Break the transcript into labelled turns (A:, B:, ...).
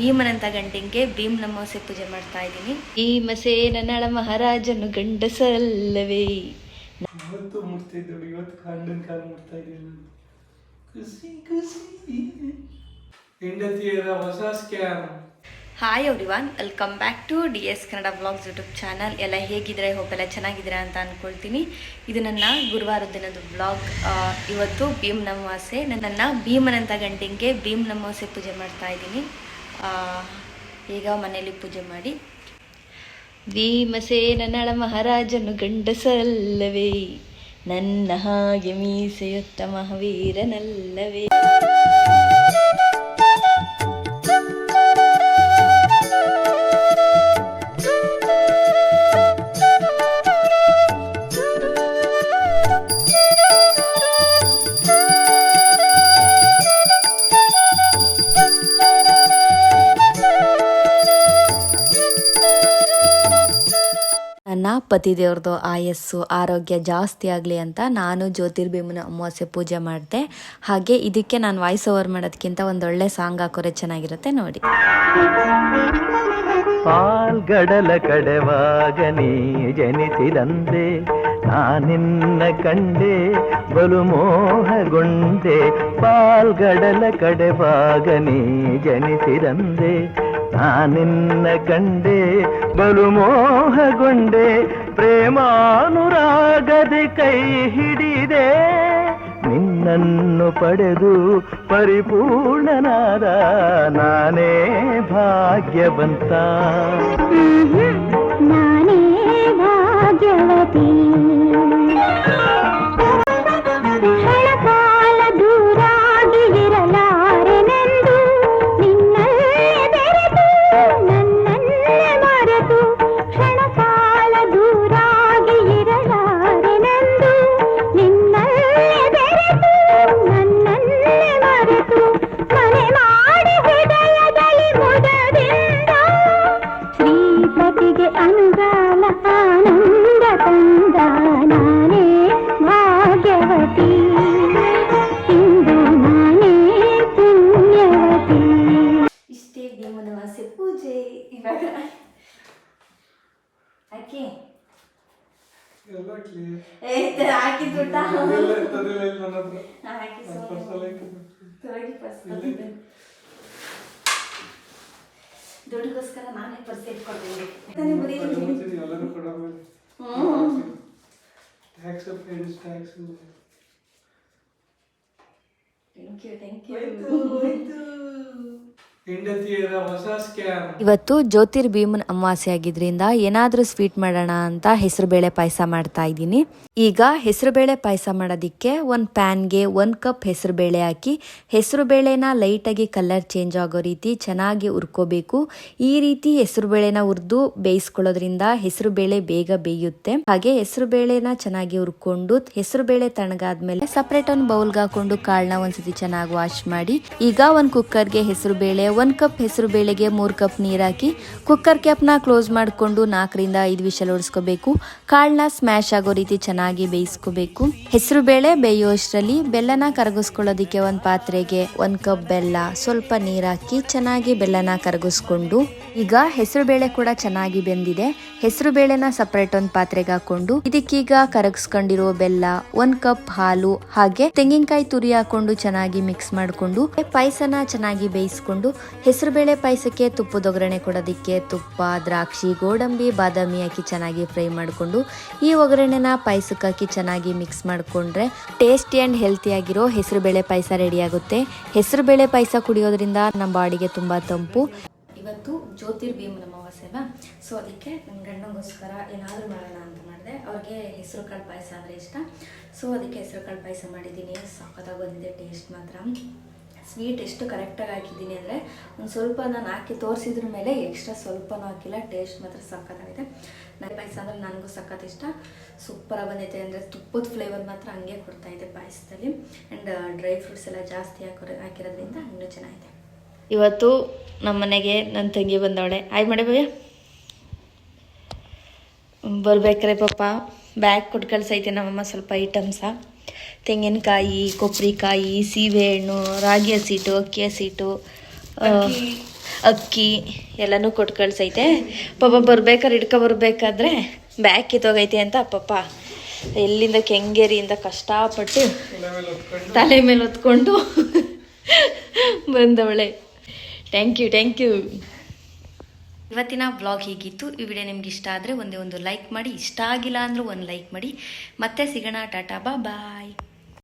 A: ಭೀಮನಂತ ಗಂಟಿಂಗೆ ಭೀಮ್ ನಮೋಸೆ ಪೂಜೆ ಮಾಡ್ತಾ ಇದ್ದೀನಿ. ಭೀಮಸೇನ ನಳ ಮಹಾರಾಜನು ಗಂಡಸಲ್ಲವೇ.
B: ಇವತ್ತು ಮುಟ್ತಾ ಇದ್ದಳು ಇವತ್ತು ಕಾಂಡನ್ ಕಾಲು ಮುಟ್ತಾ ಇದ್ದೀನಿ ನಾನು ಖುಷಿ ಖುಷಿ. ಹೆಂಡತಿಯರ ಹೊಸ scam
A: hi everyone welcome back to D S Kannada blogs YouTube channel ಎಲ್ಲ ಹೇಗಿದ್ರೆ ಹೋಪ್ ಎಲ್ಲ ಚೆನ್ನಾಗಿದ್ದೀರಾ ಅಂತ ಅಂದ್ಕೊಳ್ತೀನಿ ಇದು ನನ್ನ ಗುರುವಾರ ದಿನದ ಬ್ಲಾಗ್ ಇವತ್ತು ಭೀಮ್ ನಮವಾಸೆ ನನ್ನ ಭೀಮನಂತ ಗಂಟಿಂಗೆ ಭೀಮ್ ನಮವಾಸೆ ಪೂಜೆ ಮಾಡ್ತಾ ಇದ್ದೀನಿ. ಈಗ ಮನೆಯಲ್ಲಿ ಪೂಜೆ ಮಾಡಿ. ಭೀಮಸೇನ ನಳ ಮಹಾರಾಜನು ಗಂಡಸಲ್ಲವೇ ನನ್ನ ಹಾಗೆ ಮೀಸೆಯುತ್ತ ಮಹಾವೀರನಲ್ಲವೇ. ನನ್ನ ಪತಿದೇವ್ರದ್ದು ಆಯಸ್ಸು, ಆರೋಗ್ಯ ಜಾಸ್ತಿ ಆಗಲಿ ಅಂತ ನಾನು ಜ್ಯೋತಿರ್ಭೀಮನ ಅಮಾವಾಸ್ಯೆ ಪೂಜೆ ಮಾಡಿದೆ. ಹಾಗೆ ಇದಕ್ಕೆ ನಾನು ವಾಯ್ಸ್ ಓವರ್ ಮಾಡೋದಕ್ಕಿಂತ ಒಂದೊಳ್ಳೆ ಸಾಂಗ್ ಹಾಕೋರೆ ಚೆನ್ನಾಗಿರುತ್ತೆ ನೋಡಿ.
C: ಪಾಲ್ಗಡಲ ಕಡೆವಾಗ ನೀ ಜನಿಸಿದಂದೆ ನಾನಿನ್ನ ಕಂಡೆ ಬಲು ಮೋಹಗೊಂಡೆ. ಪಾಲ್ಗಡಲ ಕಡೆವಾಗ ನೀ ಜನಿಸಿದಂದೆ ನಾನಿನ್ನ ಕಂಡೆ ಬಲು ಮೋಹಗೊಂಡೆ ಪ್ರೇಮಾನುರಾಗದೆ ಕೈ ಹಿಡಿದೆ. ನಿನ್ನನ್ನು ಪಡೆದು ಪರಿಪೂರ್ಣನಾದ ನಾನೇ ಭಾಗ್ಯವಂತ.
D: ನಾನೇ ಭಾಗ್ಯವತಿ.
A: ಹಾಕಿ
B: ಎಲ್ಲ ಕ್ಲಿಯರ್
A: ಹಾಕಿದ್ದು
B: ಅದೆಲ್ಲ ಅದೆಲ್ಲ ಇಲ್ಲ ನನ್ನ ಹತ್ರ
A: ಹಾಕಿ
B: ನನ್ನ ಪರ್ಸಲ್ಲಿ ಹಾಕಿದ್ದು.
A: ತೊಳಗಿ ಪರ್ಸ್
B: ಇಲ್ಲಿ.
A: ದುಡ್ಡಿಗೋಸ್ಕರ ನಾನೇ ಪರ್ಸ್ ಇಟ್ಕೊಂಡಿದ್ದೀನಿ
B: ತಗೊಳ್ತೀನಿ, ಎಲ್ಲರೂ ಕೊಡಬೇಕು tax friends tax
A: thank you thank you
B: ಹೆಂಡತಿಯರ Jyothir ಭೀಮನ್
A: ಇವತ್ತು ಅಮಾವಾಸ್ಯೆ ಆಗಿದ್ರಿಂದ ಏನಾದರೂ ಸ್ವೀಟ್ ಮಾಡೋಣ ಅಂತ ಹೆಸರುಬೇಳೆ ಪಾಯಸ ಮಾಡ್ತಾ ಇದ್ದೀನಿ. ಈಗ ಹೆಸರುಬೇಳೆ ಪಾಯಸ ಮಾಡೋದಕ್ಕೆ ಒಂದು ಪ್ಯಾನ್ಗೆ ಒಂದು ಕಪ್ ಹೆಸರುಬೇಳೆ ಹಾಕಿ, ಹೆಸರುಬೇಳೆನ ಲೈಟಾಗಿ ಕಲರ್ ಚೇಂಜ್ ಆಗೋ ರೀತಿ ಚೆನ್ನಾಗಿ ಹುರ್ಕೋಬೇಕು. ಈ ರೀತಿ ಹೆಸರುಬೇಳೆನ ಹುರಿದು ಬೇಯಿಸ್ಕೊಳ್ಳೋದ್ರಿಂದ ಹೆಸರುಬೇಳೆ ಬೇಗ ಬೇಯುತ್ತೆ. ಹಾಗೆ ಹೆಸರುಬೇಳೆನ ಚೆನ್ನಾಗಿ ಹುರ್ಕೊಂಡು, ಹೆಸರುಬೇಳೆ ತಣಗಾದ್ಮೇಲೆ ಸಪ್ರೇಟ್ ಒಂದು ಬೌಲ್ಗೆ ಹಾಕೊಂಡು ಕಾಳನ್ನ ಒಂದ್ಸತಿ ಚೆನ್ನಾಗಿ ವಾಶ್ ಮಾಡಿ, ಈಗ ಒಂದು ಕುಕ್ಕರ್ಗೆ ಹೆಸರುಬೇಳೆ ಒಂದು ಕಪ್ ಹೆಸರುಬೇಳೆಗೆ ಮೂರು ಕಪ್ ನೀರು ಹಾಕಿ ಕುಕ್ಕರ್ ಕ್ಯಾಪ್ನ ಕ್ಲೋಸ್ ಮಾಡಿಕೊಂಡು ನಾಲ್ಕರಿಂದ ಐದು ವಿಷಲ್ ಹೊಡಿಸ್ಕೋಬೇಕು ಕಾಳನ್ನ ಸ್ಮ್ಯಾಶ್ ಆಗೋ ರೀತಿ ಚೆನ್ನಾಗಿ ಬೇಯಿಸ್ಕೋಬೇಕು. ಹೆಸರುಬೇಳೆ ಬೇಯುವಷ್ಟರಲ್ಲಿ ಬೆಲ್ಲನ ಕರಗಿಸ್ಕೊಳ್ಳೋದಕ್ಕೆ ಒಂದು ಪಾತ್ರೆಗೆ ಒಂದು ಕಪ್ ಬೆಲ್ಲ, ಸ್ವಲ್ಪ ನೀರು ಹಾಕಿ ಚೆನ್ನಾಗಿ ಬೆಲ್ಲನ ಕರಗಿಸ್ಕೊಂಡು, ಈಗ ಹೆಸರುಬೇಳೆ ಕೂಡ ಚೆನ್ನಾಗಿ ಬೆಂದಿದೆ. ಹೆಸರುಬೇಳೆನ ಸಪರೇಟ್ ಒಂದು ಪಾತ್ರೆಗೆ ಹಾಕೊಂಡು ಇದಕ್ಕೀಗ ಕರಗಿಸ್ಕೊಂಡಿರೋ ಬೆಲ್ಲ, ಒಂದ್ ಕಪ್ ಹಾಲು, ಹಾಗೆ ತೆಂಗಿನಕಾಯಿ ತುರಿ ಹಾಕೊಂಡು ಚೆನ್ನಾಗಿ ಮಿಕ್ಸ್ ಮಾಡಿಕೊಂಡು, ಪಾಯಸನ ಚೆನ್ನಾಗಿ ಬೇಯಿಸ್ಕೊಂಡು ಹೆಸರುಬೇಳೆ ಪಾಯಸಕ್ಕೆ ತುಪ್ಪದ ಒಗ್ಗರಣೆ ಕೊಡೋದಕ್ಕೆ ತುಪ್ಪ, ದ್ರಾಕ್ಷಿ, ಗೋಡಂಬಿ, ಬಾದಾಮಿ ಹಾಕಿ ಚೆನ್ನಾಗಿ ಫ್ರೈ ಮಾಡಿಕೊಂಡು ಈ ಒಗ್ಗರಣೆನ ಪಾಯಸಕ್ಕೆ ಹಾಕಿ ಚೆನ್ನಾಗಿ ಮಿಕ್ಸ್ ಮಾಡಿಕೊಂಡ್ರೆ ಟೇಸ್ಟಿ ಆ್ಯಂಡ್ ಹೆಲ್ತಿಯಾಗಿರೋ ಹೆಸರುಬೇಳೆ ಪಾಯಸ ರೆಡಿಯಾಗುತ್ತೆ ಹೆಸರುಬೇಳೆ ಪಾಯಸ ಕುಡಿಯೋದ್ರಿಂದ ನಮ್ಮ ಬಾಡಿಗೆ ತುಂಬ ತಂಪು. ಇವತ್ತು ಜ್ಯೋತಿರ್ಭೀಮನ ಅಮಾವಾಸ್ಯೆ ಸೊ ಅದಕ್ಕೆ ನನ್ನ ಗಂಡನಿಗೋಸ್ಕರ ಏನಾದರೂ ಮಾಡೋಣ ಅಂತ ಮಾಡಿದೆ. ಅವ್ರಿಗೆ ಹೆಸರು ಕಾಳು ಪಾಯಸ ಅಂದರೆ ಇಷ್ಟ. ಸೊ ಅದಕ್ಕೆ ಹೆಸರು ಕಾಳು ಪಾಯಸ ಮಾಡಿದ್ದೀನಿ. ಸಖತ್ತಾಗಿ ಬಂದಿದೆ ಟೇಸ್ಟ್ ಮಾತ್ರ. ಸ್ವೀಟ್ ಎಷ್ಟು ಕರೆಕ್ಟಾಗಿ ಹಾಕಿದ್ದೀನಿ ಅಂದರೆ ಒಂದು ಸ್ವಲ್ಪ ನಾನು ಹಾಕಿ ತೋರಿಸಿದ್ರ ಮೇಲೆ ಎಕ್ಸ್ಟ್ರಾ ಸ್ವಲ್ಪನೂ ಹಾಕಿಲ್ಲ ಟೇಸ್ಟ್ ಮಾತ್ರ ಸಖತ್ತಾಗಿದೆ. ನನ್ನ ಪಾಯಸ ಅಂದರೆ ನನಗೂ ಸಖತ್ ಇಷ್ಟ. ಸೂಪರಾಗಿ ಬಂದೈತೆ ಅಂದರೆ ತುಪ್ಪದ ಫ್ಲೇವರ್ ಮಾತ್ರ ಹಂಗೆ ಇದೆ ಪಾಯಸದಲ್ಲಿ. ಆ್ಯಂಡ್ ಡ್ರೈ ಫ್ರೂಟ್ಸ್ ಎಲ್ಲ ಜಾಸ್ತಿ ಹಾಕೋ ಹಾಕಿರೋದ್ರಿಂದ ಇನ್ನೂ ಚೆನ್ನಾಗಿದೆ. ಇವತ್ತು ನಮ್ಮ ಮನೆಗೆ ನನ್ನ ತಂಗಿ ಬಂದವಳೆ. ಆಯ್ ಮಾಡಿ ಬರ್ಬೇಕ್ರೆ ಪಾಪ ಬ್ಯಾಗ್ ಕೊಟ್ಟು ಕಳ್ಸೈತೆ ನಮ್ಮಮ್ಮ ಸ್ವಲ್ಪ ಐಟಮ್ಸ ತೆಂಗಿನಕಾಯಿ ಕೊಬ್ಬರಿಕಾಯಿ ಸೀಬೆಹಣ್ಣು, ರಾಗಿ ಹಸಿಟ್ಟು, ಅಕ್ಕಿ ಹಸಿಟ್ಟು ಅಕ್ಕಿ ಎಲ್ಲನೂ ಕೊಟ್ಟು ಕಳ್ಸೈತೆ. ಪಾಪ ಬರ್ಬೇಕಾದ್ರೆ ಹಿಡ್ಕೊ ಬರ್ಬೇಕಾದ್ರೆ ಬ್ಯಾಗ್ ಕಿತ್ತೋಗೈತೆ ಅಂತ ಪಾಪ. ಎಲ್ಲಿಂದ ಕೆಂಗೇರಿಯಿಂದ ಕಷ್ಟಪಟ್ಟು ತಲೆ ಮೇಲೆ ಹೊತ್ಕೊಂಡು ಬಂದವಳೆ. ಥ್ಯಾಂಕ್ ಯು ಥ್ಯಾಂಕ್ ಯು ಇವತ್ತಿನ ಬ್ಲಾಗ್ ಹೀಗಿತ್ತು? ಈ ವಿಡಿಯೋ ನಿಮ್ಗೆ ಇಷ್ಟ ಆದರೆ ಒಂದೇ ಒಂದು ಲೈಕ್ ಮಾಡಿ. ಇಷ್ಟ ಆಗಿಲ್ಲ ಅಂದರೂ ಒಂದು ಲೈಕ್ ಮಾಡಿ. ಮತ್ತೆ ಸಿಗೋಣ. ಟಾಟಾ, ಬಾ, ಬಾಯ್.